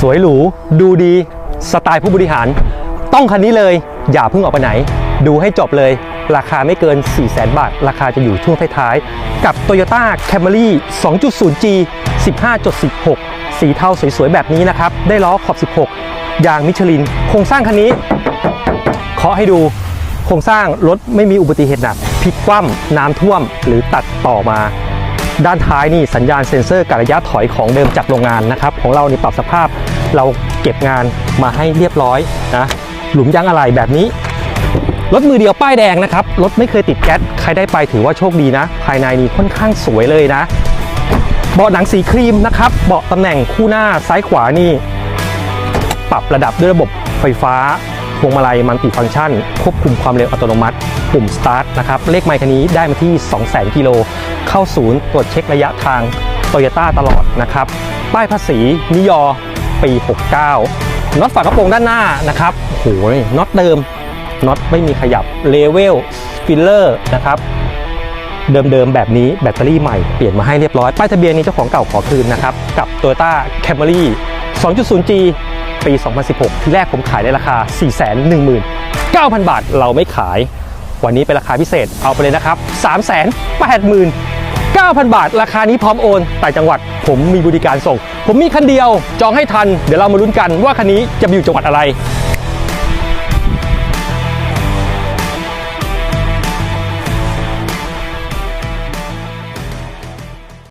สวยหรู ดูดี สไตล์ผู้บริหาร ต้องคันนี้เลย อย่าเพิ่งออกไปไหน ดูให้จบเลย ราคาไม่เกิน 4 0 0 0 0 0 บาท ราคาจะอยู่ช่วงท้ายๆ กับ Toyota Camry 2.0G 15.16 สีเทาสวยๆ แบบนี้นะครับ ได้ล้อขอบ 16 ยางมิชลิน โครงสร้างคันนี้ เคาะให้ดู โครงสร้างรถไม่มีอุบัติเหตุหนักพลิกคว่ำน้ำท่วม หรือตัดต่อมา ด้านท้ายนี่สัญญาณเซ็นเซอร์กับระยะถอยของเดิมจากโรงงานนะครับ ของเรานี่ปรับสภาพเราเก็บงานมาให้เรียบร้อยนะหลุมยางอะไหล่แบบนี้รถมือเดียวป้ายแดงนะครับรถไม่เคยติดแก๊สใครได้ไปถือว่าโชคดีนะ ภายในนี่ค่อนข้างสวยเลยนะเบาะหนังสีครีมนะครับเบาะตำแหน่งคู่หน้าซ้ายขวานี่ ปรับระดับด้วยระบบไฟฟ้า พวงมาลัยมัลติฟังก์ชัน ควบคุมความเร็วอัตโนมัติ ปุ่มสตาร์ทนะครับเลขไมค์คันนี้ได้มาที่ 200,000 กิโล เข้าศูนย์ตรวจเช็คระยะทางโตโยต้าตลอดนะครับ ป้ายภาษีนิยอปี 69น็อตฝากระโปรงด้านหน้านะครับโอ้โหน็อตเดิมน็อตไม่มีขยับเลเวลฟิลเลอร์นะครับเดิมๆ แบบนี้แบตเตอรี่ใหม่เปลี่ยนมาให้เรียบร้อย ป้ายทะเบียนนี้เจ้าของเก่าขอคืนนะครับ กับ Toyota Camry 2.0G ปี 2016 ที่แรกผมขายในราคา 419,000 บาท เราไม่ขาย วันนี้เป็นราคาพิเศษเอาไปเลยนะครับ 389,000 บาท ราคานี้พร้อมโอนต่างจังหวัดผมมีบริการส่ง ผมมีคันเดียวจองให้ทัน เดี๋ยวเรามาลุ้นกันว่าคันนี้จะอยู่จังหวัดอะไร